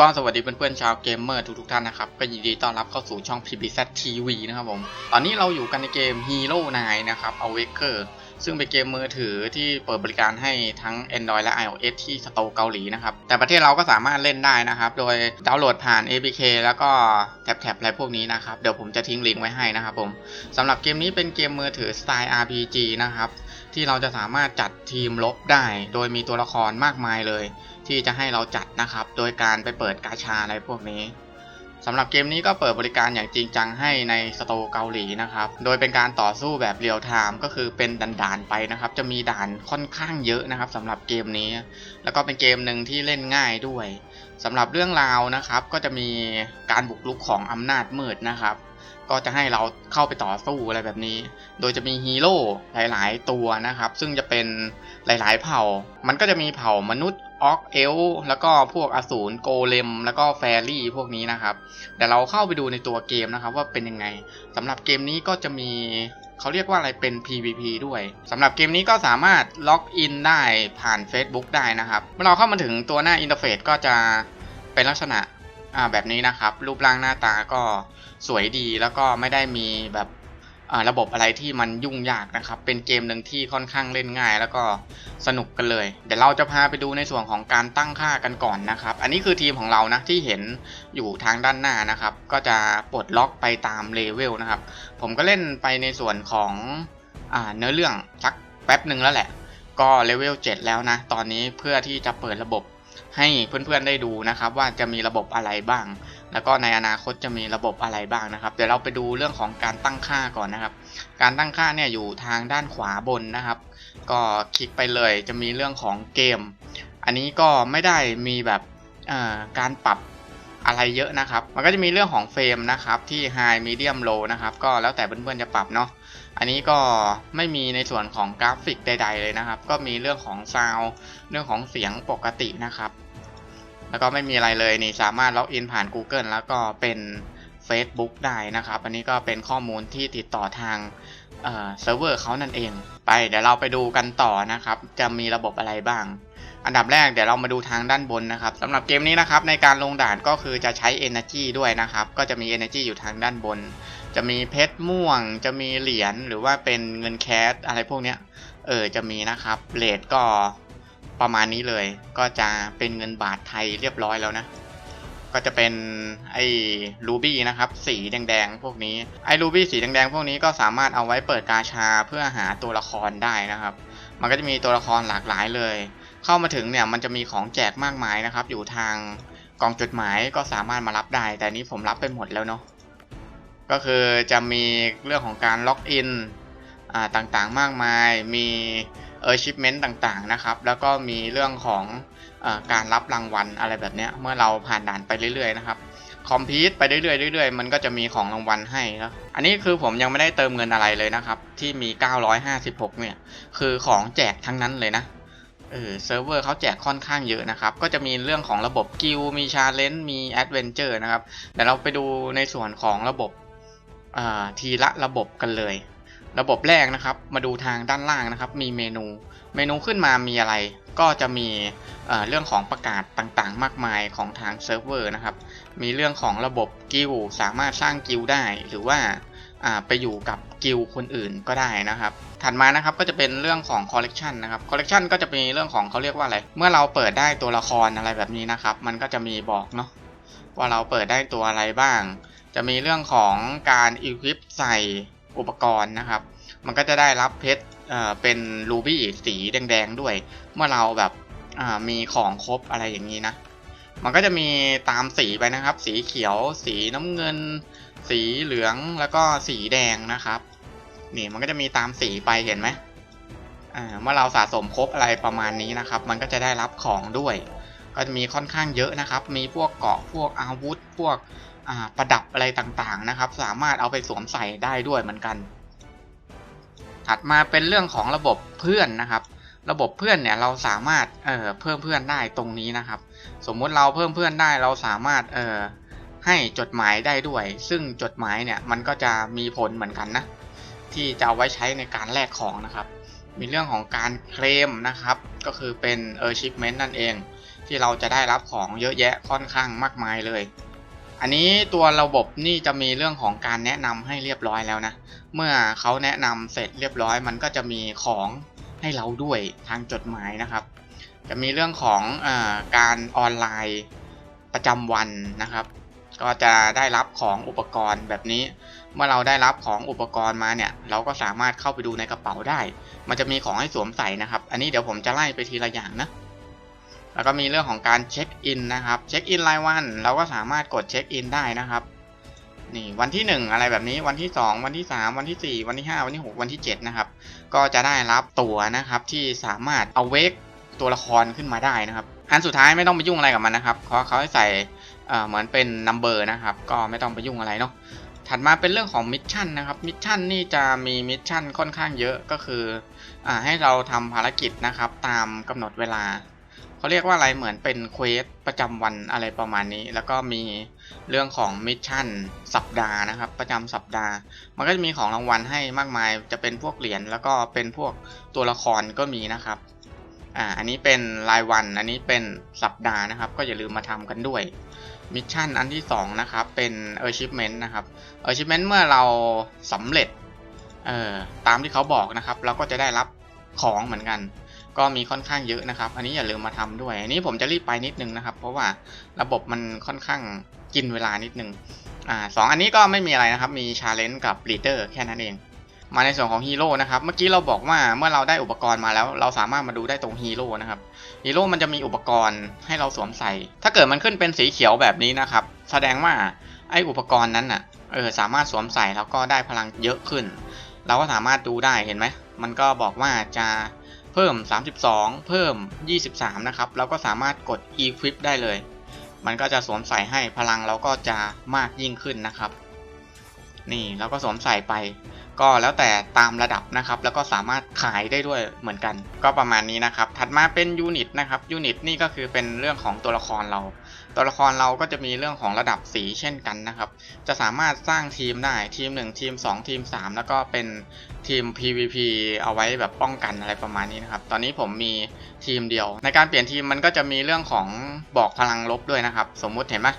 ก็สวัสดีเพื่อนๆชาวเกมเมอร์ทุกๆท่านนะครับ ก็ยินดีต้อนรับเข้าสู่ช่อง PBZ TV นะครับผม ตอนนี้เราอยู่กันในเกม Hero 9 นะครับ Awaker ซึ่งเป็นเกมมือถือที่เปิดบริการให้ทั้ง Android และ iOS ที่สโตร์เกาหลีนะครับ แต่ประเทศเราก็สามารถเล่นได้นะครับ โดยดาวน์โหลดผ่าน APK แล้วก็แท็บๆอะไรพวกนี้นะครับ เดี๋ยวผมจะทิ้งลิงก์ไว้ให้นะครับผมสำหรับเกมนี้เป็นเกมมือถือสไตล์ RPG นะครับที่เราจะสามารถจัดทีมลบได้ โดยมีตัวละครมากมายเลย ที่จะให้เราจัดนะครับ โดยการไปเปิดกาชาอะไรพวกนี้สำหรับเกมนี้ก็เปิดบริการอย่างจริงจังให้ในสโตเกาหลีนะครับ โดยเป็นการต่อสู้แบบเรียลไทม์ก็คือเป็นด่านๆไปนะครับ จะมีด่านค่อนข้างเยอะนะครับสำหรับเกมนี้ แล้วก็เป็นเกมหนึ่งที่เล่นง่ายด้วยสำหรับเรื่องราวนะครับ ก็จะมีการบุกรุกของอำนาจมืดนะครับ ก็จะให้เราเข้าไปต่อสู้อะไรแบบนี้ โดยจะมีฮีโร่หลาย ๆ ตัวนะครับ ซึ่งจะเป็นหลาย ๆ เผ่า มันก็จะมีเผ่ามนุษย์ ออกเอลแล้วก็พวกอสูรโกเลม แล้วก็แฟรี่พวกนี้นะครับเดี๋ยวเราเข้าไปดูในตัวเกมนะครับ ว่าเป็นยังไงสำหรับเกมนี้ก็จะมีเขาเรียกว่าอะไรเป็น PVP ด้วยสำหรับเกมนี้ก็สามารถล็อกอินได้ผ่าน Facebook ได้นะครับ เมื่อเราเข้ามาถึงตัวหน้าอินเทอร์เฟซก็จะเป็นลักษณะอ่าแบบนี้นะครับ รูปร่างหน้าตาก็สวยดีแล้วก็ไม่ได้มีแบบ ระบบอะไรที่มันยุ่งยากนะครับ เป็นเกมหนึ่งที่ค่อนข้างเล่นง่าย แล้วก็สนุกกันเลย เดี๋ยวเราจะพาไปดูในส่วนของการตั้งค่ากันก่อนนะครับ อันนี้คือทีมของเรานะที่เห็นอยู่ทางด้านหน้านะครับ ก็จะปลดล็อกไปตามเลเวลนะครับ ผมก็เล่นไปในส่วนของอเนื้อเรื่องสักแป๊บหนึ่งแล้วแหละ ก็เลเวล7แล้วนะ ตอนนี้เพื่อที่จะเปิดระบบให้เพื่อนๆได้ดูนะครับ ว่าจะมีระบบอะไรบ้าง แล้วก็ในอนาคตจะมีระบบอะไรบ้างนะครับ เดี๋ยวเราไปดูเรื่องของการตั้งค่าก่อนนะครับ การตั้งค่าเนี่ยอยู่ทางด้านขวาบนนะครับ ก็คลิกไปเลยจะมีเรื่องของเกม อันนี้ก็ไม่ได้มีแบบการปรับอะไรเยอะนะครับ มันก็จะมีเรื่องของเฟรมนะครับที่ High Medium Low นะครับ ก็แล้วแต่เพื่อนๆจะปรับเนาะ อันนี้ก็ไม่มีในส่วนของกราฟิกใด ๆ เลยนะครับ ก็มีเรื่องของซาวเรื่องของเสียงปกตินะครับ แล้วก็ไม่มีอะไรเลยนี่สามารถล็อกอินผ่าน Google แล้วก็เป็น Facebook ได้นะครับ อันนี้ก็เป็นข้อมูลที่ติดต่อทางเซิร์ฟเวอร์เขานั่นเอง ไปเดี๋ยวเราไปดูกันต่อนะครับ จะมีระบบอะไรบ้าง อันดับแรกเดี๋ยวเรามาดูทางด้านบนนะครับสำหรับเกมนี้นะครับในการลงด่านก็คือจะใช้ Energy ด้วยนะครับ ก็จะมี Energy อยู่ทางด้านบน จะมีเพชรม่วง จะมีเหรียญหรือว่าเป็นเงินแคสอะไรพวกเนี้ยเออจะมีนะครับเลทก็ ประมาณนี้เลย ก็จะเป็นเงินบาทไทยเรียบร้อยแล้วนะ ก็จะเป็นไอ้รูบี้นะครับ สีแดงๆพวกนี้ ไอ้รูบี้สีแดงๆพวกนี้ก็สามารถเอาไว้เปิดกาชาเพื่อหาตัวละครได้นะครับ มันก็จะมีตัวละครหลากหลายเลย เข้ามาถึงเนี่ยมันจะมีของแจกมากมายนะครับ อยู่ทางกล่องจดหมายก็สามารถมารับได้ แต่นี้ผมรับไปหมดแล้วเนาะก็คือจะมีเรื่องของการล็อกอินอ่าต่างๆมากมาย มี เออชิปเมนต์ต่างๆนะครับ แล้วก็มีเรื่องของอการรับรางวัลอะไรแบบนี้เมื่อเราผ่านด่านไปเรื่อยๆนะครับคอมพิวต์ไปเรื่อยๆเรื่อยๆมันก็จะมีของรางวัลให้นะอันนี้คือผมยังไม่ได้เติมเงินอะไรเลยนะครับ ที่มี 956 เนี่ย คือของแจกทั้งนั้นเลยนะเออเซิร์ฟเวอร์เขาแจกค่อนข้างเยอะนะครับ ก็จะมีเรื่องของระบบกิลมีชาเลนจ์มีแอดเวนเจอร์นะครับเดี๋ยวเราไปดูในส่วนของระบบทีละระบบกันเลย ระบบแรกนะครับ มาดูทางด้านล่างนะครับ มีเมนู เมนูขึ้นมามีอะไร ก็จะมีเรื่องของประกาศต่างๆ มากมายของทางเซิร์ฟเวอร์นะครับ มีเรื่องของระบบกิลสามารถสร้างกิลได้ หรือว่าไปอยู่กับกิลคนอื่นก็ได้นะครับ ถัดมานะครับก็จะเป็นเรื่องของคอลเลกชันนะครับ คอลเลกชันก็จะมีเรื่องของเขาเรียกว่าอะไร เมื่อเราเปิดได้ตัวละครอะไรแบบนี้นะครับ มันก็จะมีบอกเนาะว่าเราเปิดได้ตัวอะไรบ้าง จะมีเรื่องของการอีควิปใส่ อุปกรณ์นะครับ มันก็จะได้รับเพชรเเป็นรูบี้สีแดงๆด้วย เมื่อเราแบบมีของครบอะไรอย่างนี้นะ มันก็จะมีตามสีไปนะครับ สีเขียว สีน้ำเงิน สีเหลืองแล้วก็สีแดงนะครับ นี่มันก็จะมีตามสีไปเห็นไหมเมื่อเราสะสมครบอะไรประมาณนี้นะครับ มันก็จะได้รับของด้วย ก็จะมีค่อนข้างเยอะนะครับ มีพวกเกาะพวกอาวุธ พวก ประดับอะไรต่างๆนะครับ สามารถเอาไปสวมใส่ได้ด้วยเหมือนกัน ถัดมาเป็นเรื่องของระบบเพื่อนนะครับ ระบบเพื่อนเนี่ยเราสามารถเเพิ่มเพื่อนได้ตรงนี้นะครับ สมมุติเราเพิ่มเพื่อนได้เราสามารถให้จดหมายได้ด้วย ซึ่งจดหมายเนี่ยมันก็จะมีผลเหมือนกันนะที่จะเอาไว้ใช้ในการแลกของนะครับ มีเรื่องของการเคลมนะครับ ก็คือเป็น achievement นั่นเอง ที่เราจะได้รับของเยอะแยะค่อนข้างมากมายเลย อันนี้ตัวระบบนี่จะมีเรื่องของการแนะนำให้เรียบร้อยแล้วนะ เมื่อเขาแนะนำเสร็จเรียบร้อยมันก็จะมีของให้เราด้วยทางจดหมายนะครับ จะมีเรื่องของอการออนไลน์ประจำวันนะครับ ก็จะได้รับของอุปกรณ์แบบนี้ เมื่อเราได้รับของอุปกรณ์มาเนี่ย เราก็สามารถเข้าไปดูในกระเป๋าได้ มันจะมีของให้สวมใส่นะครับ อันนี้เดี๋ยวผมจะไล่ไปทีละอย่างนะ แล้วก็มีเรื่องของการเช็คอินนะครับ เช็คอินรายวัน เราก็สามารถกดเช็คอินได้นะครับ นี่วันที่ 1 อะไรแบบนี้ วันที่ 2 วันที่ 3 วันที่ 4 วันที่ 5 วันที่ 6 วันที่ 7 นะครับ ก็จะได้รับตั๋วนะครับที่สามารถเอาเวกตัวละครขึ้นมาได้นะครับ อันสุดท้ายไม่ต้องไปยุ่งอะไรกับมันนะครับ เพราะเขาให้ใส่เหมือนเป็นนัมเบอร์นะครับ ก็ไม่ต้องไปยุ่งอะไรเนาะ ถัดมาเป็นเรื่องของมิชชั่นนะครับ มิชชั่นนี่จะมีมิชชั่นค่อนข้างเยอะก็คืออให้เราทำภารกิจนะครับตามกำหนดเวลา เขาเรียกว่าอะไรเหมือนเป็นเควสประจำวันอะไรประมาณนี้ แล้วก็มีเรื่องของมิชชั่นสัปดาห์นะครับ ประจำสัปดาห์ มันก็จะมีของรางวัลให้มากมาย จะเป็นพวกเหรียญแล้วก็เป็นพวกตัวละครก็มีนะครับอ่าอันนี้เป็นรายวัน อันนี้เป็นสัปดาห์นะครับ ก็อย่าลืมมาทำกันด้วยมิชชั่นอันที่2นะครับเป็น achievement นะครับ achievement เมื่อเราสำเร็จเอ่อตามที่เขาบอกนะครับ เราก็จะได้รับของเหมือนกัน ก็มีค่อนข้างเยอะนะครับ อันนี้อย่าลืมมาทำด้วย อันนี้ผมจะรีบไปนิดนึงนะครับ เพราะว่าระบบมันค่อนข้างกินเวลานิดนึงอ่าสองอันนี้ก็ไม่มีอะไรนะครับ มี challenge กับ leader แค่นั้นเอง มาในส่วนของฮีโร่นะครับ เมื่อกี้เราบอกว่าเมื่อเราได้อุปกรณ์มาแล้ว เราสามารถมาดูได้ตรงฮีโร่นะครับ ฮีโร่มันจะมีอุปกรณ์ให้เราสวมใส่ ถ้าเกิดมันขึ้นเป็นสีเขียวแบบนี้นะครับ แสดงว่าไอ้อุปกรณ์นั้นน่ะ เออสามารถสวมใส่แล้วก็ได้พลังเยอะขึ้น เราก็สามารถดูได้เห็นไหม มันก็บอกว่าจะ เพิ่ม 32 เพิ่ม 23 นะครับเราก็สามารถกด equip ได้เลย มันก็จะสวมใส่ให้พลังเราก็จะมากยิ่งขึ้นนะครับ นี่เราก็สวมใส่ไป ก็แล้วแต่ตามระดับนะครับ แล้วก็สามารถขายได้ด้วยเหมือนกัน ก็ประมาณนี้นะครับ ถัดมาเป็นยูนิตนะครับ ยูนิตนี่ก็คือเป็นเรื่องของตัวละครเรา ตัวละครเราก็จะมีเรื่องของระดับสีเช่นกันนะครับ จะสามารถสร้างทีมได้ทีม 1 ทีม 2 ทีม 3 แล้วก็เป็นทีม PVP เอาไว้แบบป้องกันอะไรประมาณนี้นะครับ ตอนนี้ผมมีทีมเดียว ในการเปลี่ยนทีมมันก็จะมีเรื่องของบอกพลังลบด้วยนะครับ สมมุติเห็นไหม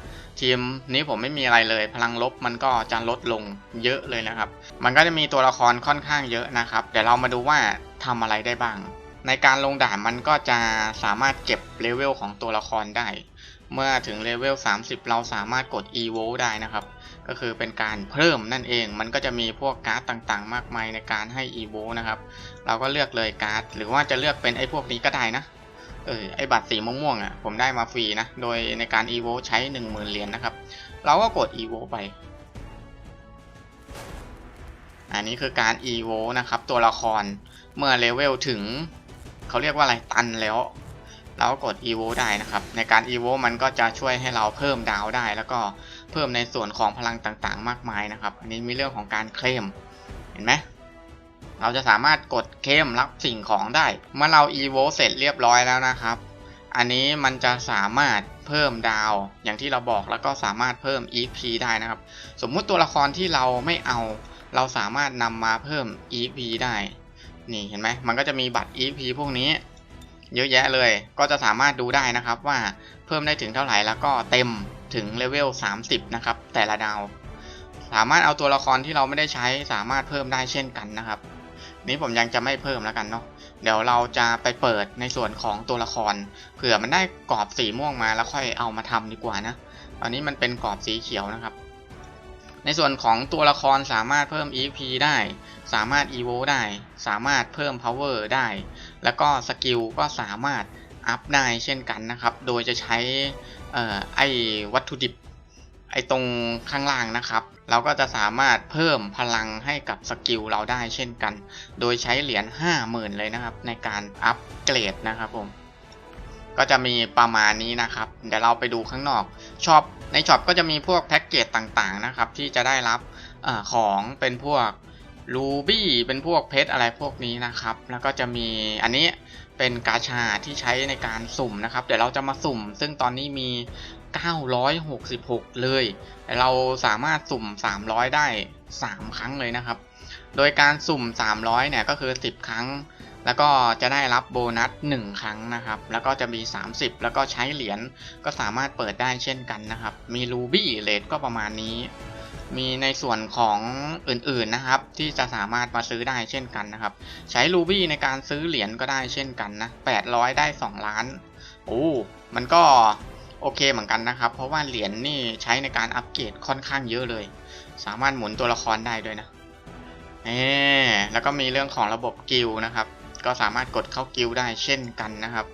ทีมนี้ผมไม่มีอะไรเลย พลังลบมันก็จะลดลงเยอะเลยนะครับ มันก็จะมีตัวละครค่อนข้างเยอะนะครับ เดี๋ยวเรามาดูว่าทำอะไรได้บ้าง ในการลงด่านมันก็จะสามารถเก็บเลเวลของตัวละครได้ เมื่อถึงเลเวล 30 เราสามารถกด EVO ได้นะครับ ก็คือเป็นการเพิ่มนั่นเอง มันก็จะมีพวกการ์ดต่างๆ มากมายในการให้ EVO นะครับ เราก็เลือกเลยการ์ด หรือว่าจะเลือกเป็นไอ้พวกนี้ก็ได้นะ เออ ไอ้บัตรสีม่วงๆอะ ผมได้มาฟรีนะ โดยในการ EVO ใช้ 10,000 เหรียญนนะครับ เราก็กด EVO ไป อันนี้คือการ EVO นะครับ ตัวละคร เมื่อเลเวลถึง เขาเรียกว่าอะไร ตันแล้ว เรากด EVO ได้นะครับ ในการ EVO มันก็จะช่วยให้เราเพิ่มดาวได้ แล้วก็เพิ่มในส่วนของพลังต่างๆ มากมายนะครับ อันนี้มีเรื่องของการเคลมเห็นไหมเราจะสามารถกดเคลมรับสิ่งของได้ เมื่อเรา EVO เสร็จเรียบร้อยแล้วนะครับ อันนี้มันจะสามารถเพิ่มดาว อย่างที่เราบอกแล้วก็สามารถเพิ่ม EP ได้นะครับ สมมุติตัวละครที่เราไม่เอา เราสามารถนำมาเพิ่ม EP ได้ นี่เห็นไหมมันก็จะมีบัตร EP พวกนี้ เยอะแยะเลย ก็จะสามารถดูได้นะครับว่าเพิ่มได้ถึงเท่าไหร่แล้วก็เต็มถึงเลเวล 30 นะครับ แต่ละดาว สามารถเอาตัวละครที่เราไม่ได้ใช้สามารถเพิ่มได้เช่นกันนะครับ นี้ผมยังจะไม่เพิ่มแล้วกันเนาะเดี๋ยวเราจะไปเปิดในส่วนของตัวละคร เผื่อมันได้กรอบสีม่วงมาแล้วค่อยเอามาทำดีกว่านะตอนนี้มันเป็นกรอบสีเขียวนะครับ ในส่วนของตัวละครสามารถเพิ่ม EP ได้ สามารถ EVO ได้ สามารถเพิ่ม Power ได้ แล้วก็สกิลก็สามารถอัพได้เช่นกันนะครับ โดยจะใช้อ่อไอวัตถุดิบไอตรงข้างล่างนะครับ เราก็จะสามารถเพิ่มพลังให้กับสกิลเราได้เช่นกัน โดยใช้เหรียญ50,000 เลยนะครับ ในการอัปเกรดนะครับผม ก็จะมีประมาณนี้นะครับ เดี๋ยวเราไปดูข้างนอกช็อปในช็อปก็จะมีพวกแพ็กเกจต่างๆนะครับ ที่จะได้รับอของเป็นพวก รูบี้เป็นพวกเพชรอะไรพวกนี้นะครับ แล้วก็จะมีอันนี้เป็นกาชาที่ใช้ในการสุ่มนะครับ เดี๋ยวเราจะมาสุ่ม ซึ่งตอนนี้มี 966 เลยแต่เราสามารถสุ่ม 300 ได้ 3 ครั้งเลยนะครับ โดยการสุ่ม 300 เนี่ยก็คือ 10 ครั้ง แล้วก็จะได้รับโบนัส 1 ครั้งนะครับ แล้วก็จะมี 30 แล้วก็ใช้เหรียญก็สามารถเปิดได้เช่นกันนะครับ มีรูบี้เลทก็ประมาณนี้ มีในส่วนของอื่นๆนะครับ ที่จะสามารถมาซื้อได้เช่นกันนะครับ ใช้รูบี้ในการซื้อเหรียญก็ได้เช่นกันนะ800 ได้ 2 ล้านโอ้มันก็โอเคเหมือนกันนะครับ เพราะว่าเหรียญนี่ใช้ในการอัปเกรดค่อนข้างเยอะเลย สามารถหมุนตัวละครได้ด้วยนะเอแล้วก็มีเรื่องของระบบกิลนะครับ ก็สามารถกดเข้ากิลได้เช่นกันนะครับ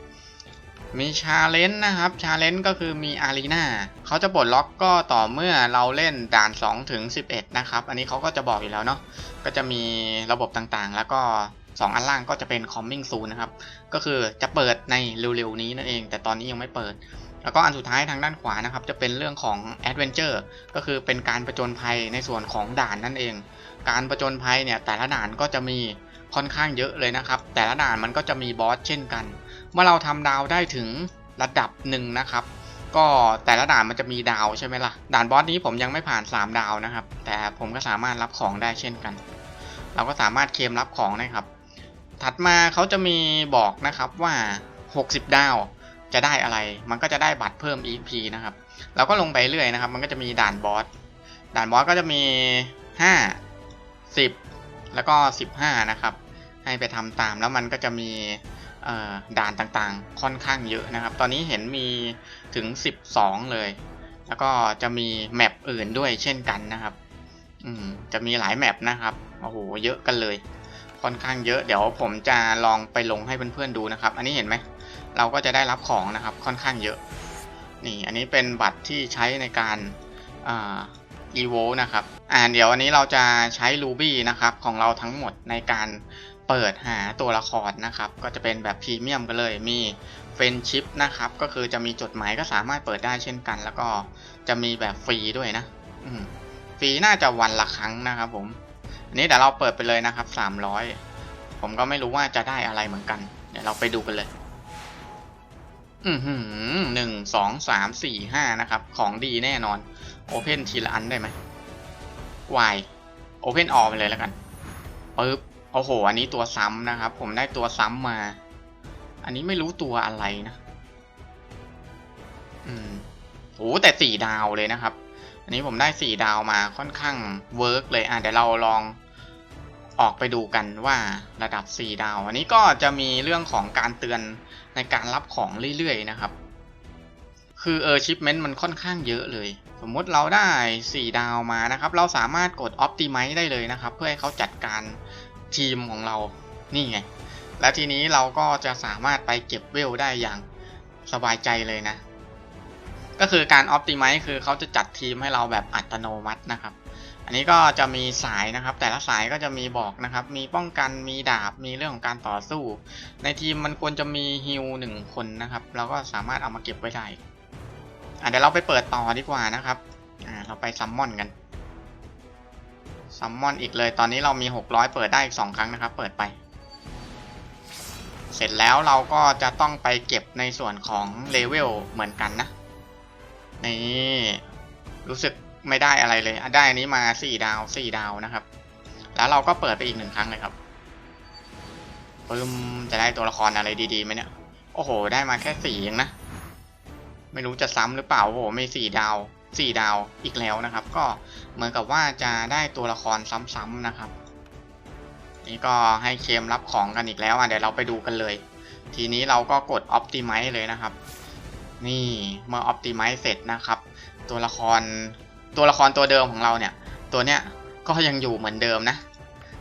มีชาเลนจ์นะครับชาเลนจ์ก็คือมีอารีนาเขาจะปลดล็อกก็ต่อเมื่อเราเล่นด่าน2ถึง11 นะครับ อันนี้เขาก็จะบอกอยู่แล้วเนาะก็จะมีระบบต่างๆ แล้วก็ 2 อันล่างก็จะเป็น coming soon นะครับ ก็คือจะเปิดในเร็วๆ นี้นั่นเอง แต่ตอนนี้ยังไม่เปิด แล้วก็อันสุดท้ายทางด้านขวานะครับ จะเป็นเรื่องของ adventure ก็คือเป็นการประจนภัยในส่วนของด่านนั่นเอง การประจนภัยเนี่ยแต่ละด่านก็จะมีค่อนข้างเยอะเลยนะครับ แต่ละด่านมันก็จะมีบอสเช่นกัน เมื่อเราทำดาวได้ถึงระดับหนึ่งนะครับ ก็แต่ละด่านมันจะมีดาวใช่ไหมล่ะ ด่านบอสนี้ผมยังไม่ผ่าน 3 ดาวนะครับ แต่ผมก็สามารถรับของได้เช่นกัน เราก็สามารถเคลมรับของได้ครับ ถัดมาเขาจะมีบอกนะครับว่า 60 ดาวจะได้อะไร มันก็จะได้บัตรเพิ่ม EP นะครับ เราก็ลงไปเรื่อยนะครับ มันก็จะมีด่านบอส ด่านบอสก็จะมี 5 10 แล้วก็ 15 นะครับ ให้ไปทำตามแล้วมันก็จะมี ด่านต่างๆ ค่อนข้างเยอะนะครับ ตอนนี้เห็นมีถึง 12 เลย แล้วก็จะมีแมปอื่นด้วยเช่นกันนะครับ อืมจะมีหลายแมปนะครับ โอ้โห เยอะกันเลย ค่อนข้างเยอะ เดี๋ยวผมจะลองไปลงให้เพื่อนๆดูนะครับ อันนี้เห็นไหม เราก็จะได้รับของนะครับ ค่อนข้างเยอะ นี่ อันนี้เป็นบัตรที่ใช้ในการอ่าอีโวนะครับ อ่า เดี๋ยววันนี้เราจะใช้ Ruby นะครับ ของเราทั้งหมดในการ เปิดหาตัวละครนะครับ ก็จะเป็นแบบพรีเมียมกันเลยมีเฟนชิพนะครับ ก็คือจะมีจดหมายก็สามารถเปิดได้เช่นกัน แล้วก็จะมีแบบฟรีด้วยนะฟรีน่าจะวันละครั้งนะครับผมอันนี้เดี๋ยวเราเปิดไปเลยนะครับ300ผมก็ไม่รู้ว่าจะได้อะไรเหมือนกัน เดี๋ยวเราไปดูกันเลย อือหือหนึ่งสองสามสี่ห้านะครับ ของดีแน่นอน โอเพนทีละอันได้ไหมวายโอเพนออกไปเลยแล้วกันปึ๊บ โอ้โห อันนี้ตัวซ้ำนะครับ ผมได้ตัวซ้ำมา อันนี้ไม่รู้ตัวอะไรนะ อืมโหแต่สี่ดาวเลยนะครับ อันนี้ผมได้สี่ดาวมาค่อนข้างเวิร์กเลย อะเดี๋ยวเราลองออกไปดูกันว่าระดับสี่ดาว อันนี้ก็จะมีเรื่องของการเตือนในการรับของเรื่อยๆนะครับ คือเออชิปเมนต์มันค่อนข้างเยอะเลย สมมติเราได้ 4 ดาวมานะครับ เราสามารถกด Optimize ได้เลยนะครับ เพื่อให้เขาจัดการ ทีมของเรานี่ไง และทีนี้เราก็จะสามารถไปเก็บเวลได้อย่างสบายใจเลยนะ ก็คือการ Optimize คือเขาจะจัดทีมให้เราแบบอัตโนมัตินะครับ อันนี้ก็จะมีสายนะครับ แต่ละสายก็จะมีบอกนะครับ มีป้องกันมีดาบมีเรื่องของการต่อสู้ ในทีมมันควรจะมีฮิลหนึ่งคนนะครับเราก็สามารถเอามาเก็บไว้ได้เดี๋ยวเราไปเปิดต่อดีกว่านะครับเราไปซัมมอนกัน ซัมมอนอีกเลย ตอนนี้เรามี 600 เปิดได้อีก 2 ครั้งนะครับ เปิดไป เสร็จแล้วเราก็จะต้องไปเก็บในส่วนของเลเวลเหมือนกันนะ นี่รู้สึกไม่ได้อะไรเลย ได้อันนี้มา 4 ดาว 4 ดาวนะครับ แล้วเราก็เปิดไปอีกหนึ่งครั้งเลยครับปึ้มจะได้ตัวละครอะไรดีๆไหมเนี่ย โอ้โห ได้มาแค่สี่เองนะ ไม่รู้จะซ้ำหรือเปล่า โอ้โหไม่สี่ดาว สี่ดาวอีกแล้วนะครับ ก็เหมือนกับว่าจะได้ตัวละครซ้ำๆนะครับ นี่ก็ให้เคมรับของกันอีกแล้วอะเดี๋ยวเราไปดูกันเลย ทีนี้เราก็กด Optimize เลยนะครับ นี่เมื่อ Optimize เสร็จนะครับ ตัวละครตัวละครตัวเดิมของเราเนี่ย ตัวเนี้ยก็ยังอยู่เหมือนเดิมนะ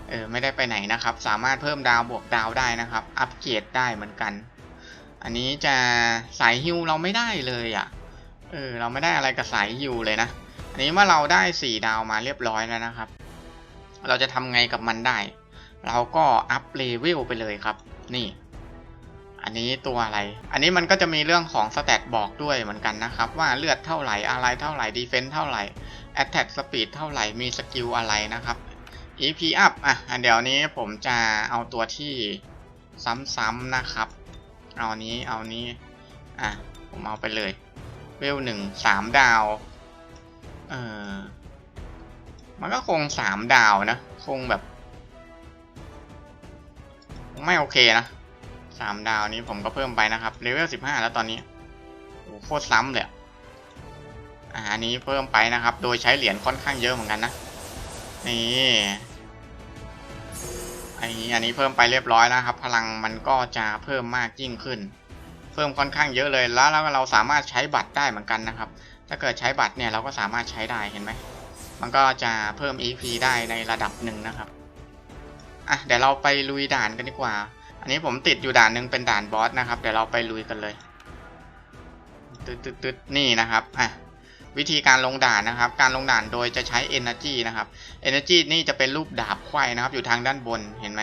เออไม่ได้ไปไหนนะครับ สามารถเพิ่มดาวบวกดาวได้นะครับ อัปเกรดได้เหมือนกัน อันนี้จะสายฮิวเราไม่ได้เลยอะ่ะ เออเราไม่ได้อะไรกับสายฮิวเลยนะ อันนี้เมื่อเราได้สี่ดาวมาเรียบร้อยแล้วนะครับ เราจะทำไงกับมันได้ เราก็อัพเลเวลไปเลยครับ นี่ อันนี้ตัวอะไร อันนี้มันก็จะมีเรื่องของสแตทบอกด้วยเหมือนกันนะครับ ว่าเลือดเท่าไหร่อะไรเท่าไหร่ดีเฟนส์เท่าไหร่ Attack Speed เท่าไหร่มีสกิลอะไรนะครับ EP up อะเดี๋ยวนี้ผมจะเอาตัวที่ซ้ำๆนะครับ เอานี้เอานี้ อะ ผมเอาไปเลย เวลหนึ่งสามดาว เออมันก็คงสามดาวนะ คงแบบ ไม่โอเคนะสามดาวนี้ผมก็เพิ่มไปนะครับเลเวลสิบห้าแล้วตอนนี้โอ้โหโคตรซ้ำเลยอาอันนี้เพิ่มไปนะครับ โดยใช้เหรียญค่อนข้างเยอะเหมือนกันนะ นี่อันนี้อันนี้เพิ่มไปเรียบร้อยแล้วครับ พลังมันก็จะเพิ่มมากยิ่งขึ้น เพิ่มค่อนข้างเยอะเลยแล้วเราสามารถใช้บัตรได้เหมือนกันนะครับ ถ้าเกิดใช้บัตรเนี่ยเราก็สามารถใช้ได้เห็นไหมมันก็จะเพิ่ม EP ได้ในระดับหนึ่งนะครับอะเดี๋ยวเราไปลุยด่านกันดีกว่า อันนี้ผมติดอยู่ด่านหนึ่งเป็นด่านบอสนะครับเดี๋ยวเราไปลุยกันเลยตึ๊ดตึ๊ดตึ๊ดนี่นะครับอะวิธีการลงด่านนะครับ การลงด่านโดยจะใช้ Energy นะครับ Energy นี่จะเป็นรูปดาบไขว้นะครับ อยู่ทางด้านบนเห็นไหม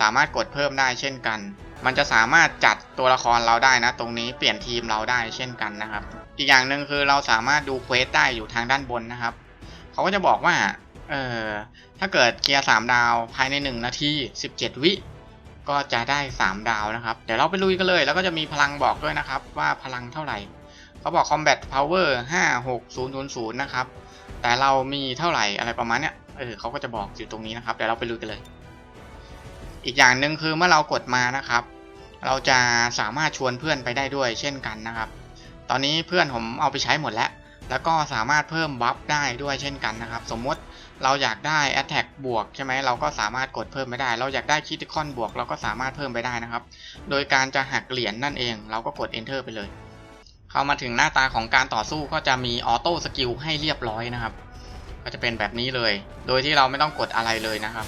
สามารถกดเพิ่มได้เช่นกัน มันจะสามารถจัดตัวละครเราได้นะ ตรงนี้เปลี่ยนทีมเราได้เช่นกันนะครับ อีกอย่างหนึ่งคือเราสามารถดูเควสได้อยู่ทางด้านบนนะครับเขาก็จะบอกว่าเออถ้าเกิดเกียร์สามดาวภายใน 1 นาที 17 วิก็จะได้ 3 ดาวนะครับ เดี๋ยวเราไปลุยกันเลย แล้วก็จะมีพลังบอกด้วยนะครับ ว่าพลังเท่าไหร่เขาบอก combat power 56000 นะครับ แต่เรามีเท่าไหร่อะไรประมาณเนี้ยเออเขาก็จะบอกอยู่ตรงนี้นะครับ เดี๋ยวเราไปลุยกันเลย อีกอย่างหนึ่งคือเมื่อเรากดมานะครับ เราจะสามารถชวนเพื่อนไปได้ด้วยเช่นกันนะครับ ตอนนี้เพื่อนผมเอาไปใช้หมดแล้ว แล้วก็สามารถเพิ่มบัฟได้ด้วยเช่นกันนะครับ สมมติเราอยากได้ Attack บวกใช่ไหมเราก็สามารถกดเพิ่มไปได้ เราอยากได้ Critical บวก เราก็สามารถเพิ่มไปได้นะครับ โดยการจะหักเหรียญนั่นเอง เราก็กด Enter ไปเลย เข้ามาถึงหน้าตาของการต่อสู้ก็จะมีออโต้สกิลให้เรียบร้อยนะครับ ก็จะเป็นแบบนี้เลย โดยที่เราไม่ต้องกดอะไรเลยนะครับ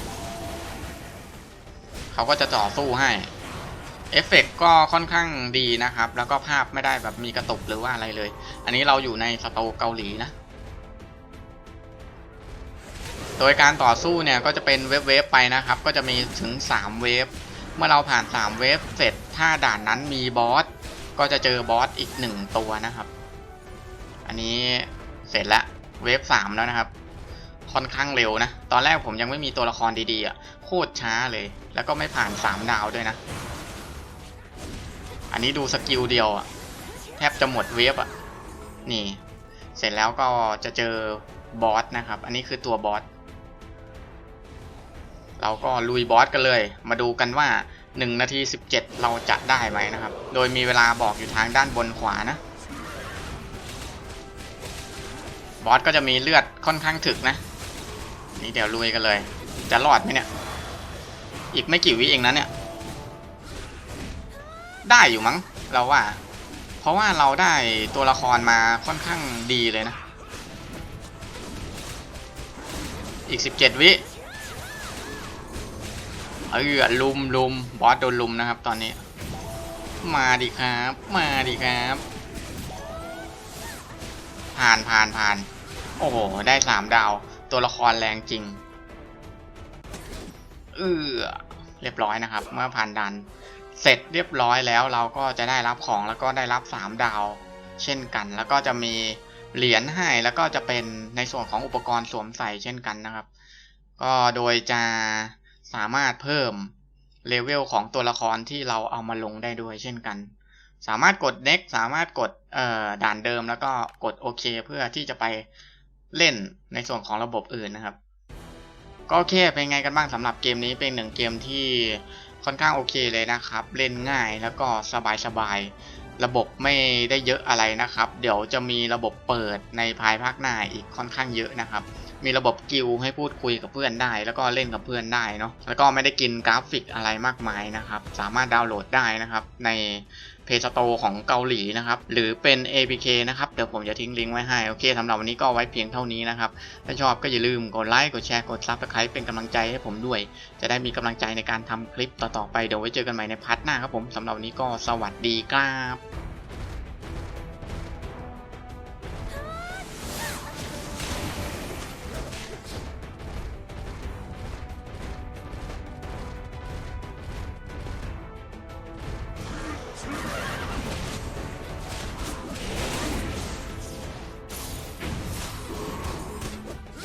เขาก็จะต่อสู้ให้เอฟเฟกก็ค่อนข้างดีนะครับ แล้วก็ภาพไม่ได้แบบมีกระตุกหรือว่าอะไรเลย อันนี้เราอยู่ในสโตเกาหลีนะ โดยการต่อสู้เนี่ยก็จะเป็นเวฟเวฟไปนะครับ ก็จะมีถึง 3 เวฟ เมื่อเราผ่าน 3 เวฟเสร็จ ถ้าด่านนั้นมีบอส ก็จะเจอบอสอีก 1 ตัวนะครับ อันนี้เสร็จล้วเวฟ3แล้วนะครับ ค่อนข้างเร็วนะ ตอนแรกผมยังไม่มีตัวละครดีๆอะโคตรช้าเลย แล้วก็ไม่ผ่าน3ดาวด้วยนะ อันนี้ดูสกิลเดียวอะ แทบจะหมดเวฟอะ นี่ เสร็จแล้วก็จะเจอบอสนะครับ อันนี้คือตัวบอส เราก็ลุยบอสกันเลย มาดูกันว่า 1 นาที 17 เราจะได้ไหมนะครับ โดยมีเวลาบอกอยู่ทางด้านบนขวานะบอสก็จะมีเลือดค่อนข้างถึกนะ นี่เดี๋ยวลุยกันเลย จะรอดไหมเนี่ย อีกไม่กี่วิเองนะเนี่ย ได้อยู่มั้ง เราว่า เพราะว่าเราได้ตัวละครมาค่อนข้างดีเลยนะ อีก17วิเออลุมลุมบอสโดนลุมนะครับ ตอนนี้ มาดิครับ มาดิครับ ผ่านผ่านผ่าน โอ้โห ได้สามดาว ตัวละครแรงจริง เออเรียบร้อยนะครับ เมื่อผ่านดัน เสร็จเรียบร้อยแล้วเราก็จะได้รับของแล้วก็ได้รับ 3 ดาว เช่นกัน แล้วก็จะมีเหรียญให้แล้วก็จะเป็นในส่วนของอุปกรณ์สวมใส่เช่นกันนะครับ ก็โดยจะสามารถเพิ่มเลเวลของตัวละครที่เราเอามาลงได้ด้วยเช่นกัน สามารถกด next สามารถกดด่านเดิมแล้วก็กดโอเคเพื่อที่จะไป เล่นในส่วนของระบบอื่นนะครับ ก็โอเคเป็นไงกันบ้างสำหรับเกมนี้เป็นหนึ่งเกมที่ค่อนข้างโอเคเลยนะครับ เล่นง่ายแล้วก็สบายๆระบบไม่ได้เยอะอะไรนะครับ เดี๋ยวจะมีระบบเปิดในภายภาคหน้าอีกค่อนข้างเยอะนะครับ มีระบบกิลให้พูดคุยกับเพื่อนได้ แล้วก็เล่นกับเพื่อนได้เนาะแล้วก็ไม่ได้กินกราฟิกอะไรมากมายนะครับ สามารถดาวน์โหลดได้นะครับ ใน เพจสโตของเกาหลีนะครับ หรือเป็น APK นะครับ เดี๋ยวผมจะทิ้งลิงก์ไว้ให้ โอเคสำหรับวันนี้ก็ไว้เพียงเท่านี้นะครับ ถ้าชอบก็อย่าลืมกดไลค์ กดแชร์ กด Subscribe เป็นกำลังใจให้ผมด้วย จะได้มีกำลังใจในการทำคลิปต่อๆไป เดี๋ยวไว้เจอกันใหม่ในพาร์ทหน้าครับผมสำหรับวันนี้ก็สวัสดีครับ